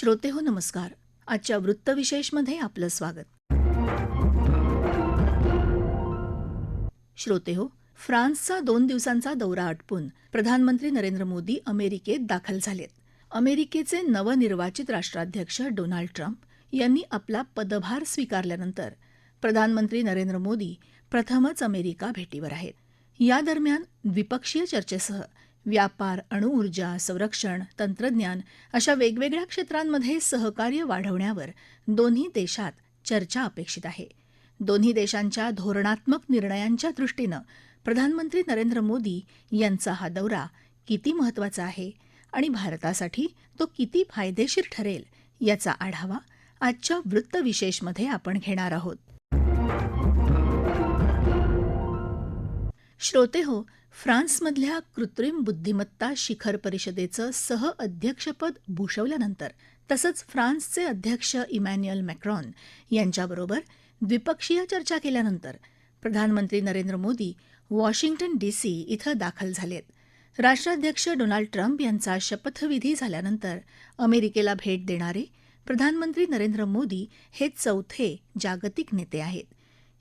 श्रोते हो नमस्कार. आजच्या वृत्तविशेषमध्ये आपलं स्वागत. श्रोते हो फ्रान्सचा दोन दिवसांचा दौरा आटपून प्रधानमंत्री नरेंद्र मोदी अमेरिकेत दाखल झालेत. अमेरिकेचे नवनिर्वाचित राष्ट्राध्यक्ष डोनाल्ड ट्रम्प यांनी आपला पदभार स्वीकारल्यानंतर प्रधानमंत्री नरेंद्र मोदी प्रथमच अमेरिका भेटीवर आहेत. या दरम्यान द्विपक्षीय चर्चेसह व्यापार अणुऊर्जा संरक्षण तंत्रज्ञान अशा वेगवेगळ्या क्षेत्रांमध्ये सहकार्य वाढवण्यावर दोन्ही देशात चर्चा अपेक्षित आहे. दोन्ही देशांच्या धोरणात्मक निर्णयांच्या दृष्टीनं प्रधानमंत्री नरेंद्र मोदी यांचा हा दौरा किती महत्त्वाचा आहे आणि भारतासाठी तो किती फायदेशीर ठरेल याचा आढावा आजच्या वृत्तविशेषमध्ये आपण घेणार आहोत. श्रोते हो फ्रान्समधल्या कृत्रिम बुद्धिमत्ता शिखर परिषदेचं सहअध्यक्षपद भूषवल्यानंतर तसंच फ्रान्सचे अध्यक्ष इमॅन्युअल मॅक्रॉन यांच्याबरोबर द्विपक्षीय चर्चा केल्यानंतर प्रधानमंत्री नरेंद्र मोदी वॉशिंग्टन डीसी इथं दाखल झालेत. राष्ट्राध्यक्ष डोनाल्ड ट्रम्प यांचा शपथविधी झाल्यानंतर अमेरिकेला भेट देणारे प्रधानमंत्री नरेंद्र मोदी हे चौथे जागतिक नेते आहेत.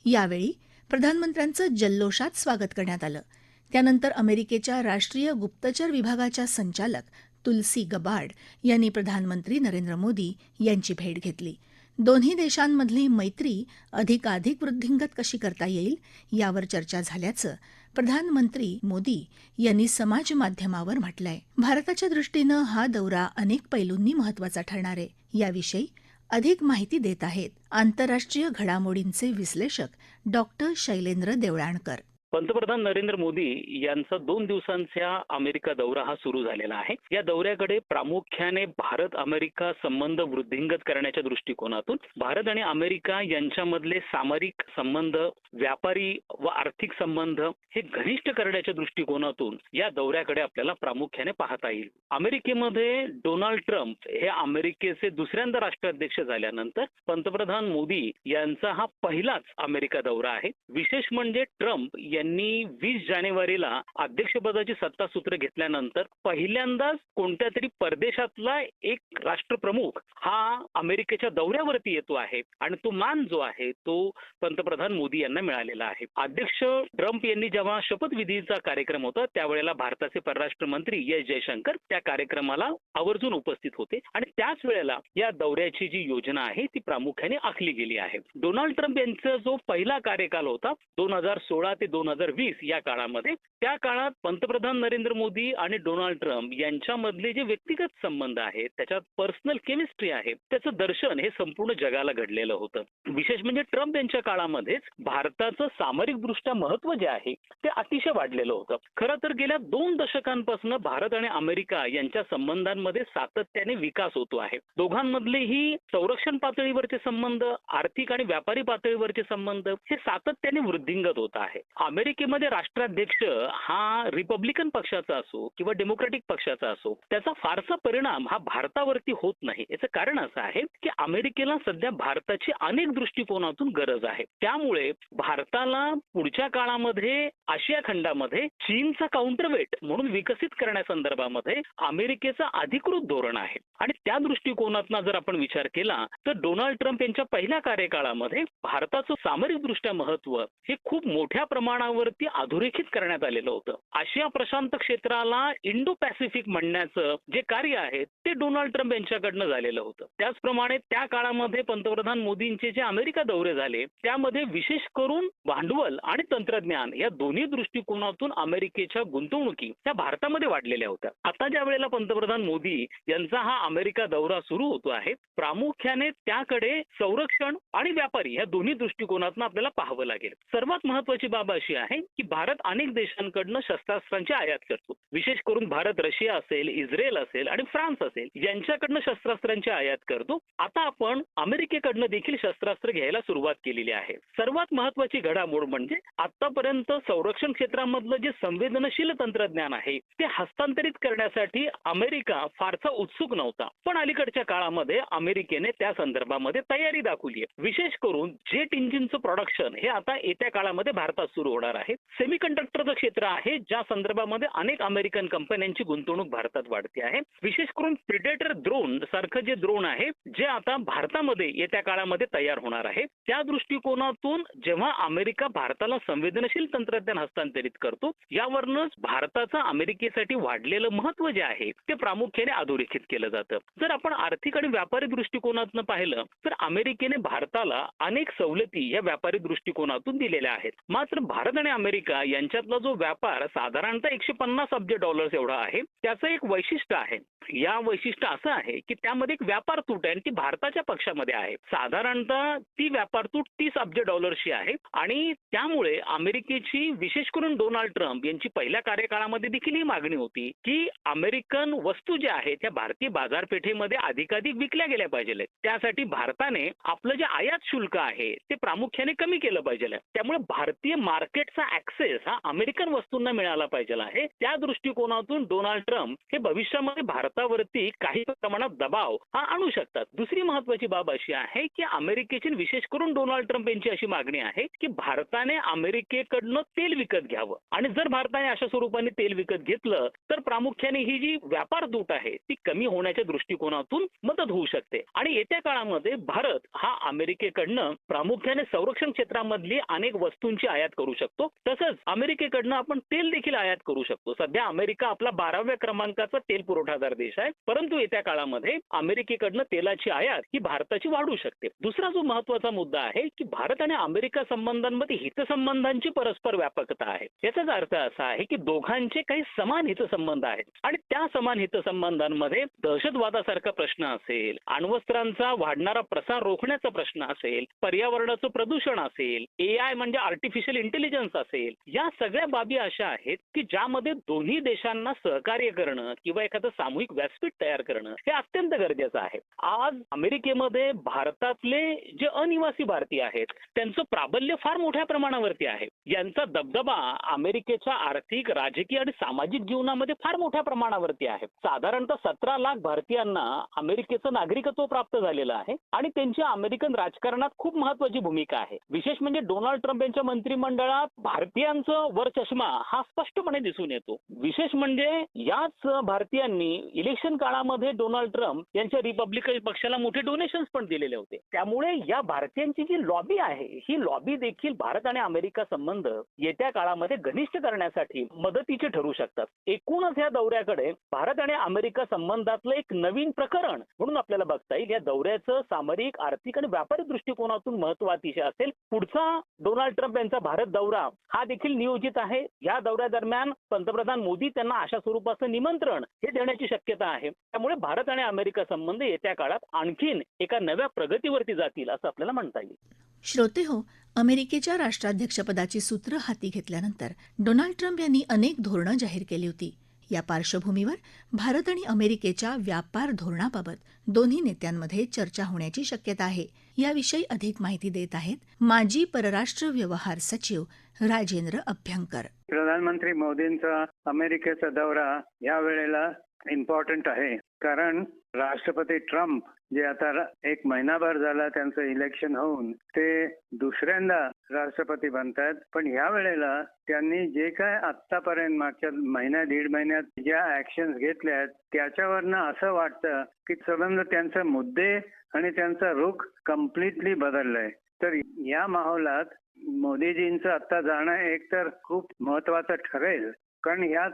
यावेळी प्रधानमंत्र्यांचं जल्लोषात स्वागत करण्यात आलं. त्यानंतर अमेरिकेच्या राष्ट्रीय गुप्तचर विभागाच्या संचालक तुलसी गबार्ड यांनी प्रधानमंत्री नरेंद्र मोदी यांची भेट घेतली. दोन्ही देशांमधली मैत्री अधिकाधिक वृद्धिंगत कशी करता येईल यावर चर्चा झाल्याचं प्रधानमंत्री मोदी यांनी समाज माध्यमावर म्हटलंय. भारताच्या दृष्टीनं हा दौरा अनेक पैलूंनी महत्त्वाचा ठरणार आहे. याविषयी अधिक माहिती देत आहेत आंतरराष्ट्रीय घडामोडींचे विश्लेषक डॉक्टर शैलेंद्र देवळाणकर. पंतप्रधान नरेंद्र मोदी यांचा दोन दिवसांचा अमेरिका दौरा हा सुरू झालेला आहे. या दौऱ्याकडे प्रामुख्याने भारत अमेरिका संबंध वृद्धिंगत करण्याच्या दृष्टिकोनातून भारत आणि अमेरिका यांच्यामधले सामरिक संबंध व्यापारी व आर्थिक संबंध हे घनिष्ठ करण्याच्या दृष्टिकोनातून या दौऱ्याकडे आपल्याला प्रामुख्याने पाहता येईल. अमेरिकेमध्ये डोनाल्ड ट्रम्प हे अमेरिकेचे दुसऱ्यांदा राष्ट्राध्यक्ष झाल्यानंतर पंतप्रधान मोदी यांचा हा पहिलाच अमेरिका दौरा आहे. विशेष म्हणजे ट्रम्प यांनी वीस जानेवारीला अध्यक्षपदाची सत्ता सूत्र घेतल्यानंतर पहिल्यांदाच कोणत्या तरी परदेशातला एक राष्ट्रप्रमुख हा अमेरिकेच्या दौऱ्यावरती येतो आहे आणि तो मान जो आहे तो पंतप्रधान मोदी यांना मिळालेला आहे. अध्यक्ष ट्रम्प यांनी जेव्हा शपथविधीचा कार्यक्रम होता त्यावेळेला भारताचे परराष्ट्र मंत्री एस जयशंकर त्या कार्यक्रमाला आवर्जून उपस्थित होते आणि त्याच वेळेला या दौऱ्याची जी योजना आहे ती प्रामुख्याने आखली गेली आहे. डोनाल्ड ट्रम्प यांचा जो पहिला कार्यकाल होता दोन हजार सोळा ते दोन दोन हजार वीस या काळामध्ये त्या काळात पंतप्रधान नरेंद्र मोदी आणि डोनाल्ड ट्रम्प यांच्यामधले जे व्यक्तिगत संबंध आहेत त्याच्यात पर्सनल केमिस्ट्री आहे त्याचं दर्शन हे संपूर्ण जगाला घडलेलं होतं. विशेष म्हणजे ट्रम्प यांच्या काळामध्येच भारताचं सामरिक दृष्ट्या महत्त्व जे आहे ते अतिशय वाढलेलं होतं. खरं तर गेल्या दोन दशकांपासून भारत आणि अमेरिका यांच्या संबंधांमध्ये सातत्याने विकास होतो आहे. दोघांमधलेही संरक्षण पातळीवरचे संबंध आर्थिक आणि व्यापारी पातळीवरचे संबंध हे सातत्याने वृद्धिंगत होत आहे. अमेरिकेमध्ये राष्ट्राध्यक्ष हा रिपब्लिकन पक्षाचा असो किंवा डेमोक्रॅटिक पक्षाचा असो त्याचा फारसा परिणाम हा भारतावरती होत नाही. याचं कारण असं आहे की अमेरिकेला सध्या भारताची अनेक दृष्टिकोनातून गरज आहे. त्यामुळे भारताला पुढच्या काळामध्ये आशिया खंडामध्ये चीनचा काउंटरवेट म्हणून विकसित करण्यासंदर्भामध्ये अमेरिकेचं अधिकृत धोरण आहे. आणि त्या दृष्टिकोनातून जर आपण विचार केला तर डोनाल्ड ट्रम्प यांच्या पहिल्या कार्यकाळामध्ये भारताचं सामरिकदृष्ट्या महत्त्व हे खूप मोठ्या प्रमाणात क्षेत्रावरती अधोरेखित करण्यात आलेलं होतं. आशिया प्रशांत क्षेत्राला इंडो पॅसिफिक म्हणण्याचं जे कार्य आहे ते डोनाल्ड ट्रम्प यांच्याकडनं झालेलं होतं. त्याचप्रमाणे त्या काळामध्ये पंतप्रधान मोदींचे जे अमेरिका दौरे झाले त्यामध्ये विशेष करून भांडवल आणि तंत्रज्ञान या दोन्ही दृष्टिकोनातून अमेरिकेच्या गुंतवणुकी त्या भारतामध्ये वाढलेल्या होत्या. आता ज्या वेळेला पंतप्रधान मोदी यांचा हा अमेरिका दौरा सुरू होतो आहे प्रामुख्याने त्याकडे संरक्षण आणि व्यापारी या दोन्ही दृष्टिकोनातून आपल्याला पाहावं लागेल. सर्वात महत्वाची बाब अशी आहे की भारत अनेक देशांकडनं शस्त्रास्त्रांची आयात करतो. विशेष करून भारत रशिया असेल इस्रायल असेल आणि फ्रान्स असेल यांच्याकडनं शस्त्रास्त्रांची आयात करतो. आता आपण अमेरिकेकडनं देखील शस्त्रास्त्र घ्यायला सुरुवात केलेली आहे. सर्वात महत्वाची घडामोड म्हणजे आतापर्यंत संरक्षण क्षेत्रामधलं जे संवेदनशील तंत्रज्ञान आहे ते हस्तांतरित करण्यासाठी अमेरिका फारसा उत्सुक नव्हता. पण अलीकडच्या काळामध्ये अमेरिकेने त्या संदर्भामध्ये तयारी दाखवली आहे. विशेष करून जेट इंजिनचं प्रोडक्शन हे आता येत्या काळामध्ये भारतात सुरू होणार होणार आहेत. सेमीकंडक्टरचं क्षेत्र आहे ज्या संदर्भामध्ये अनेक अमेरिकन कंपन्यांची गुंतवणूक भारतात वाढते आहे. विशेष करून प्रिडेटर ड्रोन सारखं जे ड्रोन आहे जे आता भारतामध्ये येत्या काळामध्ये तयार होणार आहे त्या दृष्टिकोनातून जेव्हा अमेरिका भारताला संवेदनशील तंत्रज्ञान हस्तांतरित करतो यावरूनच भारताचं अमेरिकेसाठी वाढलेलं महत्त्व जे आहे ते प्रामुख्याने अधोरेखित केलं जातं. जर आपण आर्थिक आणि व्यापारी दृष्टिकोनातून पाहिलं तर अमेरिकेने भारताला अनेक सवलती या व्यापारी दृष्टिकोनातून दिलेल्या आहेत. मात्र भारत आणि अमेरिका यांच्यातला जो व्यापार साधारणतः एकशे पन्नास अब्ज डॉलर्स एवढा आहे त्याचं एक वैशिष्ट्य आहे. या वैशिष्ट्य असं आहे की त्यामध्ये एक व्यापार तूट आहे आणि ती भारताच्या पक्षामध्ये आहे. साधारणतः ती व्यापार तूट तीस अब्ज डॉलर्सची आहे आणि त्यामुळे अमेरिकेची विशेष करून डोनाल्ड ट्रम्प यांची पहिल्या कार्यकाळामध्ये देखील ही मागणी होती की अमेरिकन वस्तू ज्या आहेत त्या भारतीय बाजारपेठेमध्ये अधिकाधिक विकल्या गेल्या पाहिजे त्यासाठी भारताने आपलं जे आयात शुल्क आहे ते प्रामुख्याने कमी केलं पाहिजे त्यामुळे भारतीय मार्केट मार्केटचा ऍक्सेस हा अमेरिकन वस्तूंना मिळाला पाहिजे आहे. त्या दृष्टिकोनातून डोनाल्ड ट्रम्प हे भविष्यामध्ये भारतावरती काही प्रमाणात दबाव हा आणू शकतात. दुसरी महत्वाची बाब अशी आहे की अमेरिकेची विशेष करून डोनाल्ड ट्रम्प यांची अशी मागणी आहे की भारताने अमेरिकेकडनं तेल विकत घ्यावं. आणि जर भारताने अशा स्वरूपाने तेल विकत घेतलं तर प्रामुख्याने ही जी व्यापार तूट आहे ती कमी होण्याच्या दृष्टिकोनातून मदत होऊ शकते. आणि येत्या काळामध्ये भारत हा अमेरिकेकडनं प्रामुख्याने संरक्षण क्षेत्रामधली अनेक वस्तूंची आयात करू शकतो. तसंच अमेरिकेकडनं आपण तेल देखील आयात करू शकतो. सध्या अमेरिका आपला बाराव्या क्रमांकाचा तेल पुरवठादार देश आहे. परंतु येत्या काळामध्ये अमेरिकेकडनं तेलाची आयात ही भारताची वाढू शकते. दुसरा जो महत्त्वाचा मुद्दा आहे की भारत आणि अमेरिका संबंधांमध्ये हितसंबंधांची परस्पर व्यापकता आहे. याचाच अर्थ असा आहे की दोघांचे काही समान हितसंबंध आहेत. आणि त्या समान हितसंबंधांमध्ये दहशतवादासारखा प्रश्न असेल अण्वस्त्रांचा वाढणारा प्रसार रोखण्याचा प्रश्न असेल पर्यावरणाचं प्रदूषण असेल एआय म्हणजे आर्टिफिशियल इंटेलिजन्स असेल या सगळ्या बाबी अशा आहेत की ज्यामध्ये दोन्ही देशांना सहकार्य करणं किंवा एखादं सामूहिक व्यासपीठ तयार करणं हे अत्यंत गरजेचं आहे. आज अमेरिकेमध्ये भारतातले जे अनिवासी भारतीय आहेत त्यांचं प्राबल्य फार मोठ्या प्रमाणावरती आहे. यांचा दबदबा अमेरिकेच्या आर्थिक राजकीय आणि सामाजिक जीवनामध्ये फार मोठ्या प्रमाणावरती आहे. साधारणतः सतरा लाख भारतीयांना अमेरिकेचं नागरिकत्व प्राप्त झालेलं आहे आणि त्यांची अमेरिकन राजकारणात खूप महत्वाची भूमिका आहे. विशेष म्हणजे डोनाल्ड ट्रम्प यांच्या मंत्रिमंडळात भारतीयांचं वर चष्मा हा स्पष्टपणे दिसून येतो. विशेष म्हणजे याच भारतीयांनी इलेक्शन काळामध्ये डोनाल्ड ट्रम्प यांच्या रिपब्लिकन पक्षाला मोठे डोनेशन पण दिलेले होते. त्यामुळे या भारतीयांची जी लॉबी आहे ही लॉबी देखील भारत आणि अमेरिका संबंध येत्या काळामध्ये घनिष्ठ करण्यासाठी मदतीचे ठरू शकतात. एकूणच या दौऱ्याकडे भारत आणि अमेरिका संबंधातलं एक नवीन प्रकरण म्हणून आपल्याला बघता येईल. या दौऱ्याचं सामरिक आर्थिक आणि व्यापारी दृष्टिकोनातून महत्त्व अतिशय असेल. पुढचा डोनाल्ड ट्रम्प यांचा भारत दौरा हा देखील नियोजित आहे. या दौऱ्यादरम्यान पंतप्रधान मोदी त्यांना अशा स्वरूपाचं निमंत्रण हे देण्याची शक्यता आहे. त्यामुळे भारत आणि अमेरिका संबंध येत्या काळात आणखीन एका नव्या प्रगतीवरती जातील असं आपल्याला म्हणता येईल. श्रोते हो अमेरिकेच्या राष्ट्राध्यक्षपदाची सूत्र हाती घेतल्यानंतर डोनाल्ड ट्रम्प यांनी अनेक धोरणं जाहीर केली होती. या पार्श्वभूमीवर भारत आणि अमेरिकेच्या व्यापार धोरणाबाबत दोन्ही नेत्यांमध्ये चर्चा होण्याची शक्यता आहे. याविषयी अधिक माहिती देत आहेत माजी परराष्ट्र व्यवहार सचिव राजेंद्र अभ्यंकर. प्रधानमंत्री मोदींचा अमेरिकेचा दौरा या वेळेला इम्पॉर्टंट आहे. कारण राष्ट्रपती ट्रम्प जे आता एक महिनाभर झाला त्यांचं इलेक्शन होऊन ते दुसऱ्यांदा राष्ट्रपती बनतात. पण या वेळेला त्यांनी जे काय आतापर्यंत मागच्या महिन्या दीड महिन्यात ज्या ऍक्शन घेतल्या आहेत त्याच्यावरनं असं वाटतं की सबंध त्यांचे मुद्दे आणि त्यांचा रुख कम्प्लिटली बदललाय. तर या माहोलात मोदीजींचं आता जाणं एक तर खूप महत्वाचं ठरेल. कारण यात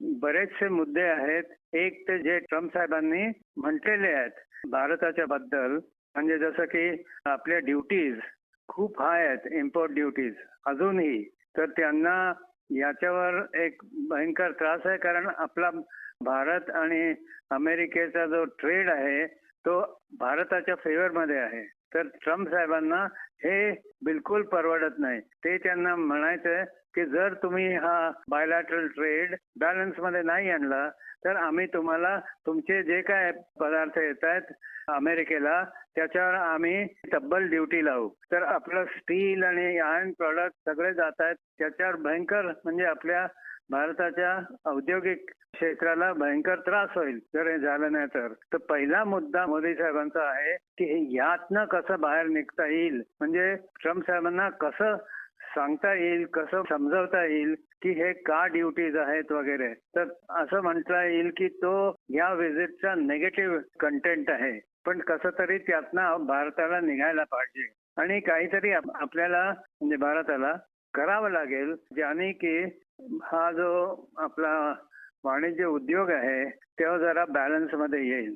बरेचसे मुद्दे आहेत. एक ते जे ट्रम्प साहेबांनी म्हटलेले आहेत भारताच्या बद्दल म्हणजे जसं की आपल्या ड्युटीज खूप हाय आहेत इम्पोर्ट ड्युटीज अजूनही तर त्यांना याच्यावर एक भयंकर त्रास आहे. कारण आपला भारत आणि अमेरिकेचा जो ट्रेड आहे तो भारताच्या फेवरमध्ये आहे. तर ट्रम्प साहेबांना हे बिलकुल परवडत नाही. ते त्यांना म्हणायचंय की जर तुम्ही हा बायलॅटरल ट्रेड बॅलन्समध्ये नाही आणला तर आम्ही तुम्हाला तुमचे जे काय पदार्थ येत आहेत अमेरिकेला त्याच्यावर आम्ही तब्बल ड्युटी लावू. तर आपलं स्टील आणि आयर्न प्रॉडक्ट सगळे जात आहेत त्याच्यावर भयंकर म्हणजे आपल्या भारताच्या औद्योगिक क्षेत्राला भयंकर त्रास होईल. जर हे झालं नाही तर. तर पहिला मुद्दा मोदी साहेबांचा आहे की यातनं कसं बाहेर निघता येईल. म्हणजे ट्रम्प साहेबांना कसं सांगता येईल कसं समजवता येईल की हे का ड्युटीज आहेत वगैरे. तर असं म्हणता येईल की तो या व्हिजिटचा निगेटिव्ह कंटेंट आहे. पण कसं तरी त्यातनं भारताला निघायला पाहिजे. आणि काहीतरी आपल्याला म्हणजे भारताला करावं लागेल ज्याने की हा जो आपला वाणिज्य उद्योग आहे तो जरा बॅलन्समध्ये येईल.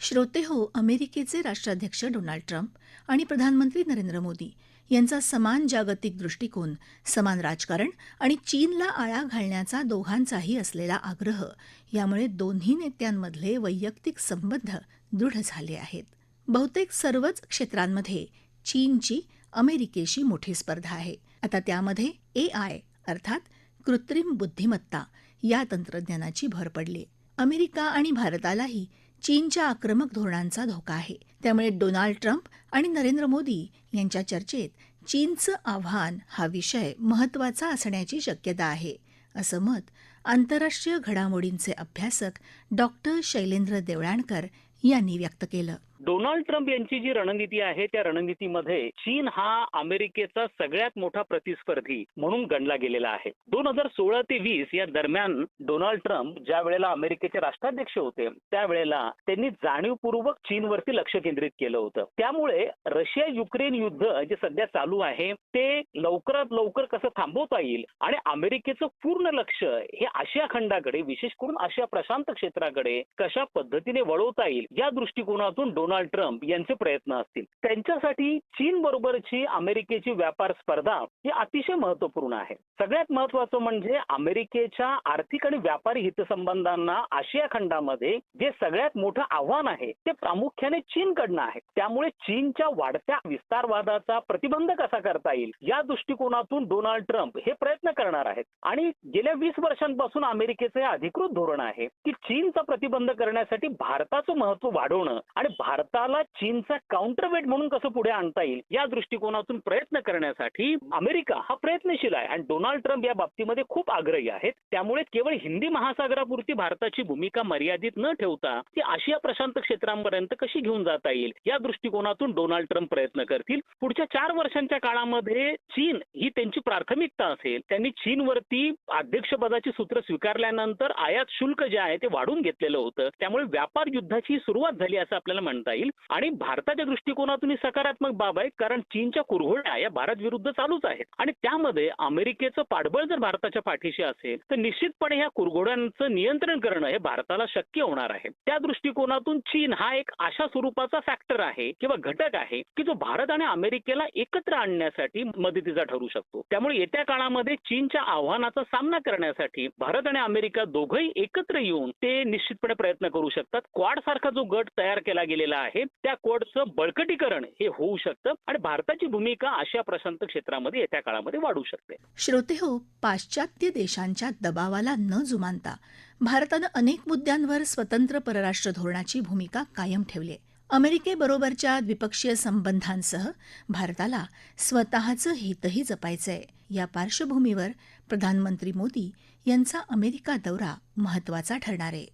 श्रोते हो अमेरिकेचे राष्ट्राध्यक्ष डोनाल्ड ट्रम्प आणि प्रधानमंत्री नरेंद्र मोदी. यांचा समान जागतिक दृष्टिकोन समान राजकारण आणि चीनला आळा घालण्याचा दोघांचाही असलेला आग्रह यामुळे दोन्ही नेत्यांमधले वैयक्तिक संबंध दृढ झाले आहेत. बहुतेक सर्वच क्षेत्रांमध्ये चीनची अमेरिकेशी मोठी स्पर्धा आहे. आता त्यामध्ये ए आय अर्थात कृत्रिम बुद्धिमत्ता या तंत्रज्ञानाची भर पडली. अमेरिका आणि भारतालाही चीनच्या आक्रमक धोरणांचा धोका आहे. त्यामुळे डोनाल्ड ट्रम्प आणि नरेंद्र मोदी यांच्या चर्चेत चीनचं आव्हान हा विषय महत्त्वाचा असण्याची शक्यता आहे असं मत आंतरराष्ट्रीय घडामोडींचे अभ्यासक डॉक्टर शैलेंद्र देवळाणकर यांनी व्यक्त केलं. डोनाल्ड ट्रम्प यांची जी रणनीती आहे त्या रणनीतीमध्ये चीन हा अमेरिकेचा सगळ्यात मोठा प्रतिस्पर्धी म्हणून गणला गेलेला आहे. दोन हजार सोळा ते वीस या दरम्यान डोनाल्ड ट्रम्प ज्या वेळेला अमेरिकेचे राष्ट्राध्यक्ष होते त्यावेळेला त्यांनी जाणीवपूर्वक चीनवरती लक्ष केंद्रित केलं होतं. त्यामुळे रशिया युक्रेन युद्ध जे सध्या चालू आहे ते लवकरात लवकर कसं थांबवता येईल आणि अमेरिकेचं पूर्ण लक्ष हे आशिया खंडाकडे विशेष करून आशिया प्रशांत क्षेत्राकडे कशा पद्धतीने वळवता येईल या दृष्टिकोनातून डोनाल्ड ट्रम्प यांचे प्रयत्न असतील. त्यांच्यासाठी चीन बरोबरची अमेरिकेची व्यापार स्पर्धा ही अतिशय महत्त्वपूर्ण आहे. सगळ्यात महत्वाचं म्हणजे अमेरिकेच्या आर्थिक आणि व्यापारी हितसंबंधांना आशिया खंडामध्ये जे सगळ्यात मोठं आव्हान आहे ते प्रामुख्याने चीनकडनं आहे. त्यामुळे चीनच्या वाढत्या विस्तारवादाचा प्रतिबंध कसा करता येईल या दृष्टिकोनातून डोनाल्ड ट्रम्प हे प्रयत्न करणार आहेत. आणि गेल्या वीस वर्षांपासून अमेरिकेचं अधिकृत धोरण आहे की चीनचा प्रतिबंध करण्यासाठी भारताचं महत्त्व वाढवणं आणि भारताला चीनचा काउंटरवेट म्हणून कसं पुढे आणता येईल या दृष्टिकोनातून प्रयत्न करण्यासाठी अमेरिका हा प्रयत्नशील आहे आणि डोनाल्ड ट्रम्प या बाबतीमध्ये खूप आग्रही आहेत. त्यामुळे केवळ हिंदी महासागरापुरती भारताची भूमिका मर्यादित न ठेवता ती आशिया प्रशांत क्षेत्रांपर्यंत कशी घेऊन जाता येईल या दृष्टिकोनातून डोनाल्ड ट्रम्प प्रयत्न करतील. पुढच्या चार वर्षांच्या काळामध्ये चीन ही त्यांची प्राथमिकता असेल त्यांनी चीनवरती अध्यक्षपदाची सूत्र स्वीकारल्यानंतर आयात शुल्क जे आहे ते वाढून घेतलेलं होतं. त्यामुळे व्यापार युद्धाची सुरुवात झाली असं आपल्याला म्हणता येईल. आणि भारताच्या दृष्टिकोनातून ही सकारात्मक बाब आहे कारण चीनच्या कुरघोड्या या भारत विरुद्ध चालूच आहेत. आणि त्यामध्ये अमेरिकेचं पाठबळ जर भारताच्या पाठीशी असेल तर निश्चितपणे ह्या कुरघोड्यांचं नियंत्रण करणं हे भारताला शक्य होणार आहे. त्या दृष्टिकोनातून चीन हा एक अशा स्वरूपाचा फॅक्टर आहे किंवा घटक आहे की जो भारत आणि अमेरिकेला एकत्र आणण्यासाठी मदतीचा ठरू शकतो. त्यामुळे येत्या काळामध्ये चीनच्या आव्हानाचा सामना करण्यासाठी भारत आणि अमेरिका दोघंही एकत्र येऊन ते निश्चितपणे प्रयत्न करू शकतात. क्वाड सारखा जो गट तयार केला गेलेला आहे. त्या कोडचं बळकटीकरण हे होऊ शकतं आणि भारताची भूमिका आशिया प्रशांत क्षेत्रामध्ये येत्या काळामध्ये वाढू शकते. श्रोते हो पाश्चात्य देशांच्या दबावाला न जुमानता भारतानं अनेक मुद्द्यांवर स्वतंत्र परराष्ट्र धोरणाची भूमिका कायम ठेवली आहे. अमेरिकेबरोबरच्या द्विपक्षीय संबंधांसह भारताला स्वतःचं हितही जपायचंय. या पार्श्वभूमीवर प्रधानमंत्री मोदी यांचा अमेरिका दौरा महत्त्वाचा ठरणार आहे.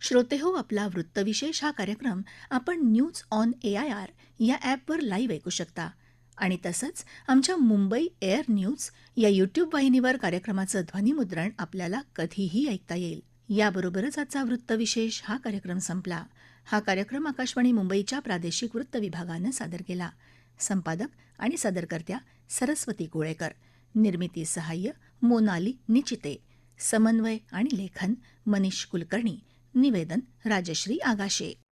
श्रोते हो आपला वृत्तविशेष हा कार्यक्रम आपण news on A I R या ॲपवर लाईव्ह ऐकू शकता. आणि तसंच आमच्या मुंबई एअर न्यूज या यूट्यूब वाहिनीवर कार्यक्रमाचं ध्वनिमुद्रण आपल्याला कधीही ऐकता येईल. याबरोबरच आजचा वृत्तविशेष हा कार्यक्रम संपला. हा कार्यक्रम आकाशवाणी मुंबईच्या प्रादेशिक वृत्त विभागानं सादर केला. संपादक आणि सादरकर्त्या सरस्वती गोळेकर. निर्मिती सहाय्य मोनाली निचिते. समन्वय आणि लेखन मनीष कुलकर्णी. निवेदन राजश्री आगाशे.